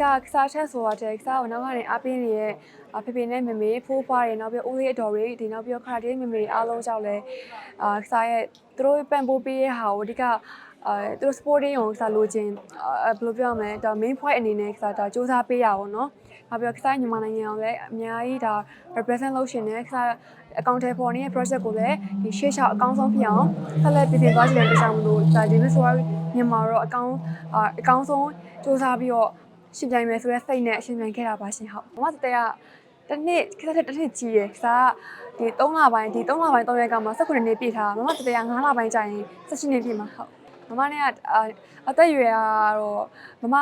ဓိကကစားချက်ဆိုတာတဲ့ကစားကိုနောက်ကနေအားပေးနေတဲ့ဖေဖေနဲ့မမေဖိုးဖွားတွေနောက်ပြီးဦးလေးအတော်တွေဒီနောက်ပြီးခါတေးမမေအားလုံးကြောင့်လဲအာကစားရဲ့သူတို့ပံ့ပိုးပေးတဲ့ဟာကိုအဓိကအဲသူတို့ sporting ကိုစားလို့ချင်းအဲဘယ်လိုပြောရမလဲဒါ main point အနေနဲ့ကစားဒါစူးစမ်းပေးရပါတော့။နောက်ပြီးကစားညီမနိုင်ငံအောင်လည်းအများကြီးဒါ represent လုပ်ရှင်နဲ့ကစားအကောင့်ထဲပေါ်နေတဲ့ project ကိုလည်းဒီရှေ့လျှောက်အကောင်းဆုံးဖြစ်အောင်ဆက်လက်ပြင်ဆင်သွားကြတဲ့အတွက်ကြောင့်မလို့ဒါဒီမဆိုမြန်မာတော့အကောင်းအကောင်းဆုံးစူးစမ်းပြီးတော့ ရှင်ပြိုင်မယ်ဆိုတဲ့စိတ်နဲ့ရှင်ပြိုင်ခဲ့တာပါရှင်ဟုတ်။မမတတဲကတစ်နှစ်ခက်တဲ့တစ်နှစ်ကြီးရယ်ကစားဒီ3လပိုင်းဒီ3လပိုင်း3ရက်ကမှ18နှစ်ပြည့်ထားမမတတဲက9လပိုင်းကြာရင်18နှစ်ပြည့်မှာဟုတ်မမနဲ့ကအသက်အရွယ်ကတော့မမ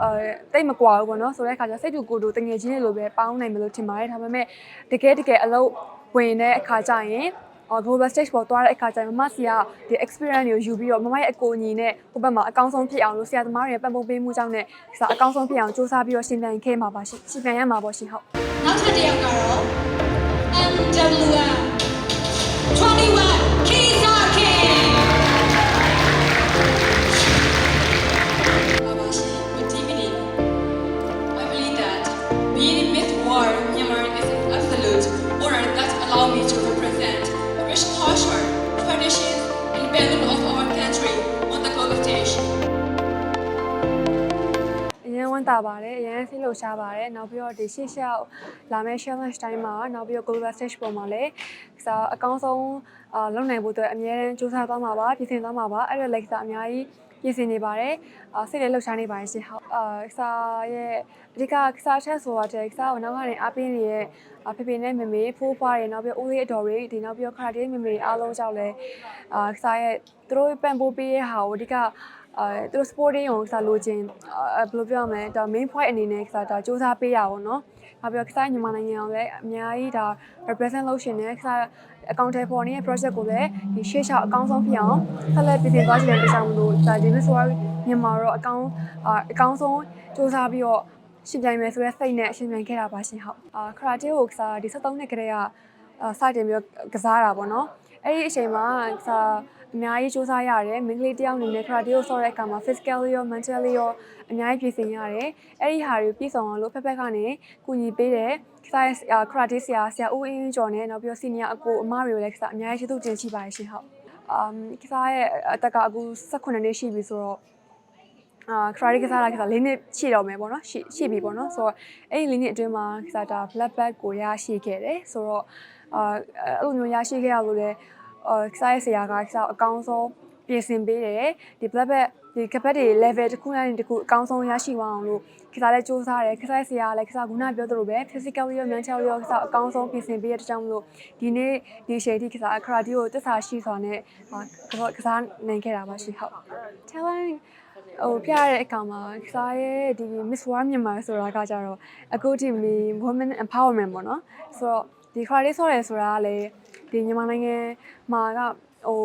အဲတိတ်မကွာဘူးပေါ့နော်ဆိုတဲ့အခါကျစိတ်တူကိုယ်တူတငယ်ချင်းတွေလိုပဲပေါင်းနိုင်မလို့ထင်ပါတယ်ဒါပေမဲ့တကယ်တကယ်အလုပ်ဝင်တဲ့အခါကျရင်အော် global stage ပေါ်သွားတဲ့အခါကျရင်မမစီကဒီ experience တွေကိုယူပြီးတော့မမရဲ့အကိုအညီနဲ့ဟိုဘက်မှာအကောင်းဆုံးဖြစ်အောင်လို့ဆရာသမားတွေရဲ့ပံ့ပိုးပေးမှုကြောင့်ねစာအကောင်းဆုံးဖြစ်အောင်စူးစမ်းပြီးတော့ရှင်ပြန်ခဲ့မှာပါရှင်ရှင်ပြန်ရမှာပေါ့ရှင်ဟုတ်နောက်ထပ်တစ်ယောက်ကတော့ MWM 21 ပါတယ်အရင်ဆိတ်လို့ရှားပါတယ်နောက်ပြီးတော့ဒီရှေ့ရှောက်လာမယ့် challenge တိုင်းမှာနောက်ပြီးတော့ global stage ပေါ်မှာလည်းစာအကောင်းဆုံးအာလုပ်နိုင်ဖို့အတွက်အများအားစူးစမ်းသွားမှာပါပြင်ဆင်သွားမှာပါအဲ့ဒါလည်းစာအများကြီးပြင်ဆင်နေပါတယ်အာစိတ်လည်းလှုပ်ရှားနေပါတယ်ရှင်ဟုတ်အာစာရဲ့အဓိကကစားချက်ဆိုတာတဲ့ကစားကိုနောက်ကနေအားပေးနေတဲ့ဖေဖေနဲ့မမေဖိုးဖွားတွေနောက်ပြီးဦးလေးအတော်တွေဒီနောက်ပြီးခါတေးမမေအားလုံးကြောင့်လည်းအာကစားရဲ့သူတို့ပံ့ပိုးပေးတဲ့ဟာကိုအဓိက အဲသူတို့ sporting ကိုစားလို့ချင်းအဲဘယ်လိုပြောရမလဲဒါ main point အနေနဲ့စားဒါစူးစမ်းပေးရပါတော့နော်။နောက်ပြီးတော့ကစားညီမနိုင်ငံအောင်လည်းအများကြီးဒါ represent လုပ်ရှင်နဲ့ကစားအကောင့်ထဲပေါ်နေတဲ့ project ကိုလည်းဒီရှေ့လျှောက်အကောင်းဆုံးဖြစ်အောင်ဆက်လက်ပြင်ဆင်သွားကြတဲ့အတွက်ကြောင့်မလို့ဒါဒီမဆိုမြန်မာတော့အကောင်းအကောင်းဆုံးစူးစမ်းပြီးတော့ရှင်ပြိုင်မယ်ဆိုတဲ့စိတ်နဲ့ရှင်ပြိုင်ခဲ့တာပါရှင်ဟုတ်။အာခရာတေကိုကစားဒီ73နှစ်ကလေးကအာစတင်ပြီးတော့ကစားတာပေါ့နော်။ အဲ့ဒီအချိန်မှာကစားအများကြီးစူးစမ်းရတယ်မိန်းကလေးတယောက်အနေနဲ့ခရာတီကိုဆော့တဲ့အခါမှာ physically ရော mentally ရောအများကြီးပြင်ဆင်ရတယ်အဲ့ဒီဟာတွေပြည့်စုံအောင်လို့ဖက်ဖက်ကနေကူညီပေးတယ်ခရာခရာတီဆရာဆရာဦးအင်းကျော်နဲ့နောက်ပြီးတော့ senior အကိုအမတွေကိုလည်းခရာအများကြီးကျေးဇူးတင်ရှိပါတယ်ရှင်ဟုတ်အမ်ခရာရဲ့အတက်ကအခု18နှစ်ရှိပြီဆိုတော့အာခရာရီကစားတာကစား၄နှစ်ရှိတော့မယ်ပေါ့နော်ရှိရှိပြီပေါ့နော်ဆိုတော့အဲ့ဒီ၄နှစ်အတွင်းမှာကစားတာ black bag ကိုရရှိခဲ့တယ်ဆိုတော့အာအဲ့လိုမျိုးရရှိခဲ့ရလို့လည်း အာကစားရဆရာကကစားအကောင်းဆုံးပြင်ဆင်ပေးတယ်ဒီ black bag ဒီကပတ်တွေ level တစ်ခုနဲ့တစ်ခုအကောင်းဆုံးရရှိသွားအောင်လို့ကစားလဲစူးစမ်းတယ်ကစားဆရာကလည်းကစားခုနပြောသလိုပဲ physically ရော mentally ရောကစားအကောင်းဆုံးပြင်ဆင်ပေးရတဲ့ကြောင့်မလို့ဒီနေ့ဒီအချိန်ထိကစားအခရာတီကိုတစ္ဆာရှိစွာနဲ့ကစားနိုင်ခဲ့တာပါရှိဟုတ် talent ဟိုပြရတဲ့အခါမှာကစားရဲ့ဒီ Miss World မြန်မာဆိုတာကကြတော့အခုဒီ women empowerment ပေါ့နော်ဆိုတော့ဒီ credit ဆော့ရဲဆိုတာကလည်း ဒီမြန်မာနိုင်ငံမှာကဟို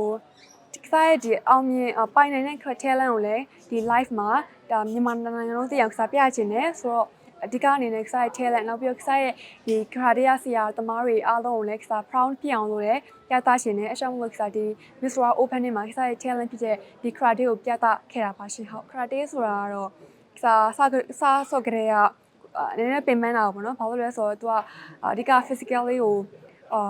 ကစားရဲ့ဒီအောင်မြင်ပိုင်နိုင်တဲ့ talent ကိုလည်းဒီ live မှာဒါမြန်မာနိုင်ငံလုံးသိအောင်ကစားပြချင်တယ်ဆိုတော့အဓိကအနေနဲ့ကစားရဲ့ talent နောက်ပြီးတော့ကစားရဲ့ဒီ credit ဆရာသမားတွေအားလုံးကိုလည်းကစား proud ပြအောင်လို့လည်းပြသရှင်တယ်အရှောင်းလို့ကစားဒီ Miss World Open နဲ့မှာကစားရဲ့ talent ဖြစ်တဲ့ဒီ credit ကိုပြသခဲ့တာပါရှင်ဟုတ် credit ဆိုတာကတော့ကစားစစားဆော့ကြတဲ့ကအနေနဲ့ပင်ပန်းတာပေါ့နော်ဘာလို့လဲဆိုတော့ तू ကအဓိက physically ကို အာ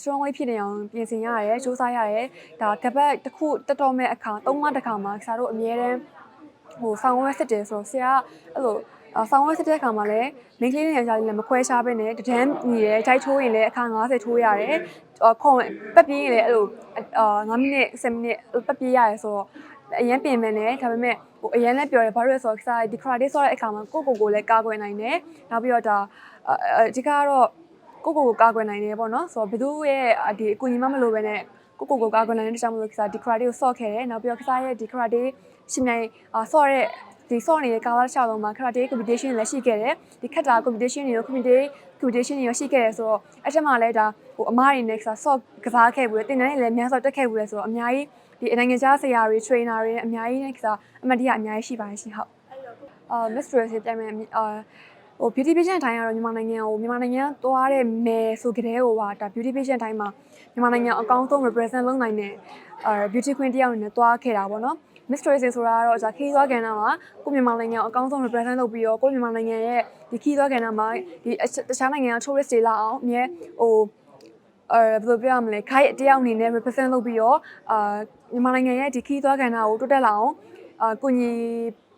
strongly ဖြစ်နေအောင်ပြင်ဆင်ရတယ်စူးစမ်းရတယ်ဒါကပတ်တစ်ခုတက်တော့မဲ့အခါ၃လတစ်ခါမှာကစားတို့အများတန်းဟိုဆောင်းဝဲစစ်တယ်ဆိုတော့ဆရာအဲ့လိုဆောင်းဝဲစစ်တဲ့အခါမှာလည်းမိန်းကလေးနဲ့ယောက်ျားလေးလည်းမခွဲခြားဘဲနဲ့တဒန်းညီတယ်ထိုက်ထိုးရင်လည်းအခါ90ထိုးရတယ်ခုံပတ်ပြေးရင်လည်းအဲ့လိုအာ9မိနစ်10မိနစ်ပတ်ပြေးရတယ်ဆိုတော့အရင်ပြင်မယ်နဲ့ဒါပေမဲ့ဟိုအရင်လည်းပြောတယ်ဘာလို့လဲဆိုတော့ကစားဒီ credit ဆော့တဲ့အခါမှာကိုကိုကိုလည်းကာကွယ်နိုင်တယ်နောက်ပြီးတော့ဒါအဓိကတော့ ကိုကိုကိုကာကွယ်နိုင်တယ်ပေါ့နော်ဆိုတော့ဘယ်သူရဲ့ဒီအကူအညီမမလိုပဲနဲ့ကိုကိုကိုကာကွယ်နိုင်တဲ့ကြောင့်မလို့ကစားဒီ credit ကိုဆော့ခဲ့တယ်နောက်ပြီးတော့ကစားရဲ့ဒီ credit ရှင်နိုင်ဆော့တဲ့ဒီဆော့နေတဲ့ကာလာတစ်ချောင်းလုံးမှာ karate competition လည်းရှိခဲ့တယ်ဒီခက်တာ competition တွေရော community competition တွေရောရှိခဲ့တယ်ဆိုတော့အဲ့ထက်မှလည်းဒါဟိုအမားတွေနဲ့ဆော့ကစားခဲ့ဘူးတင်တန်းတွေလည်းအများဆော့တက်ခဲ့ဘူးလေဆိုတော့အများကြီးဒီနိုင်ငံခြားဆရာတွေ trainer တွေအများကြီးနဲ့ကစားအမတ်တရအများကြီးရှိပါတယ်ရှင်ဟုတ်အာ mistress ပြိုင်မယ်အာ ဟို beauty patient တိုင်းကတော့မြန်မာနိုင်ငံကိုမြန်မာနိုင်ငံသွားတဲ့မယ်ဆိုကြတဲ့ဟိုဟာဒါ beauty patient တိုင်းမှာမြန်မာနိုင်ငံအကောင်းဆုံး represent လုပ်နိုင်တဲ့အာ beauty queen တယောက်အနေနဲ့သွားခဲ့တာပေါ့နော် Miss Tracy ဆိုတာကတော့ဒါခီးသွားကဏ္ဍမှာကိုမြန်မာနိုင်ငံကိုအကောင်းဆုံး represent လုပ်ပြီးတော့ကိုမြန်မာနိုင်ငံရဲ့ဒီခီးသွားကဏ္ဍမှာဒီတခြားနိုင်ငံက tourist တွေလာအောင်အမြဲဟိုအဲဘယ်လိုပြောရမလဲခိုက်တယောက်အနေနဲ့ represent လုပ်ပြီးတော့အာမြန်မာနိုင်ငံရဲ့ဒီခီးသွားကဏ္ဍကိုတိုးတက်လာအောင်အာကိုညီ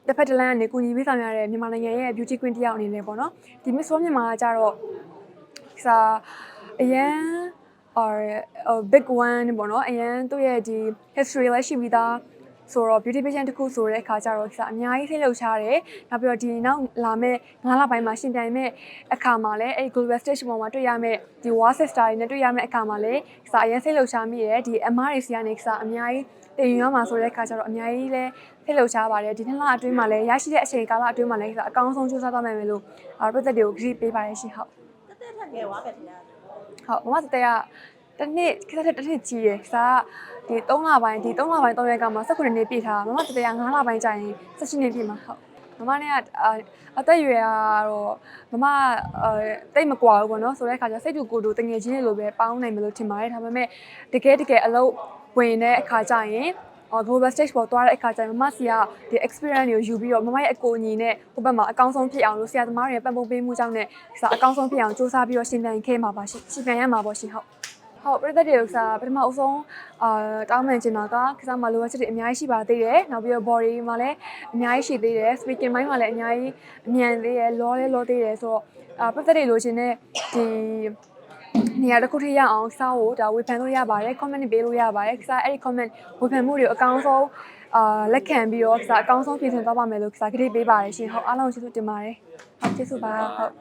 တစ်ဖက်တစ်လမ်းကနေကိုညီပေးဆောင်ရတဲ့မြန်မာနိုင်ငံရဲ့ beauty queen တယောက်အနေနဲ့ပေါ့နော်ဒီ Miss World မြန်မာကကြတော့စာအရန် or a big one ပေါ့နော်အရန်သူ့ရဲ့ဒီ history လည်းရှိပြီးသား ဆိုတော့ beauty patient တစ်ခုဆိုတဲ့အခါကျတော့အများကြီးသိလှုပ်ရှားတယ်နောက်ပြီးတော့ဒီနောက်လာမဲ့9လပိုင်းမှာရှင်ပြိုင်မဲ့အခါမှာလည်းအဲ့ global stage ပေါ်မှာတွေ့ရမဲ့ဒီ war sister တွေနဲ့တွေ့ရမဲ့အခါမှာလည်းစာအရင်သိလှုပ်ရှားမိတယ်ဒီ MR တွေစီကနေစာအများကြီးတင်ယူရမှာဆိုတဲ့အခါကျတော့အများကြီးလည်းသိလှုပ်ရှားပါတယ်ဒီနှစ်လအတွင်းမှာလည်းရရှိတဲ့အချိန်ကာလအတွင်းမှာလည်းစာအကောင်းဆုံးစူးစမ်းသွားမယ်လို့ပြည်သက်တွေကိုကြည့်ပေးပါတယ်ရှင်ဟုတ်တက်တက်ထက်ငယ်သွားပဲခင်ဗျာဟုတ်မမတတဲက တစ်နှစ်ခက်ခက်တစ်နှစ်ကြီးရယ်စာကဒီ3လပိုင်းဒီ3လပိုင်း3ရက်ကမှ18နှစ်ပြည့်ထားတာမမတတဲက9လပိုင်းကြာရင်18နှစ်ပြည့်မှာဟုတ်မမနဲ့ကအအသက်အရွယ်ကတော့မမအဲတိတ်မကွာဘူးပေါ့နော်ဆိုတဲ့အခါကျစိတ်တူကိုယ်တူတငယ်ချင်းတွေလိုပဲပေါင်းနိုင်မလို့ထင်ပါတယ်ဒါပေမဲ့တကယ်တကယ်အလုပ်ဝင်တဲ့အခါကျရင်အော် global stage ပေါ်သွားတဲ့အခါကျရင်မမစီကဒီ experience တွေကိုယူပြီးတော့မမရဲ့အကိုအညီနဲ့ဟိုဘက်မှာအကောင်းဆုံးဖြစ်အောင်လို့ဆရာသမားတွေရဲ့ပတ်ပုံပေးမှုကြောင့်နဲ့စာအကောင်းဆုံးဖြစ်အောင်စူးစမ်းပြီးတော့ရှင်ပြန်ခဲ့မှာပါရှင်ရှင်ပြန်ရမှာပါရှင်ဟုတ် ဟုတ်ပြည်သက်တွေဥစားပထမအဆုံးအာတောင်းပန်ချင်တာကကစားမလိုအပ်ချက်တွေအများကြီးရှိပါသေးတယ်နောက်ပြီးတော့ body မှာလည်းအများကြီးရှိသေးတယ် speaking mind မှာလည်းအများကြီးအမြန်သေးတယ် law လည်း law သေးတယ်ဆိုတော့အာပြည်သက်တွေလိုချင်တဲ့ဒီနေရာတစ်ခုထိရအောင်စားဖို့ဒါဝေဖန်လို့ရပါတယ် comment ပေးလို့ရပါတယ်စားအဲ့ဒီ comment ဝေဖန်မှုတွေကိုအကောင်းဆုံးအာလက်ခံပြီးတော့စားအကောင်းဆုံးပြင်ဆင်သွားပါမယ်လို့စားကြိပေးပါတယ်ရှင်ဟုတ်အားလုံးကျေးဇူးတင်ပါတယ်ဟုတ်ကျေးဇူးပါဟုတ်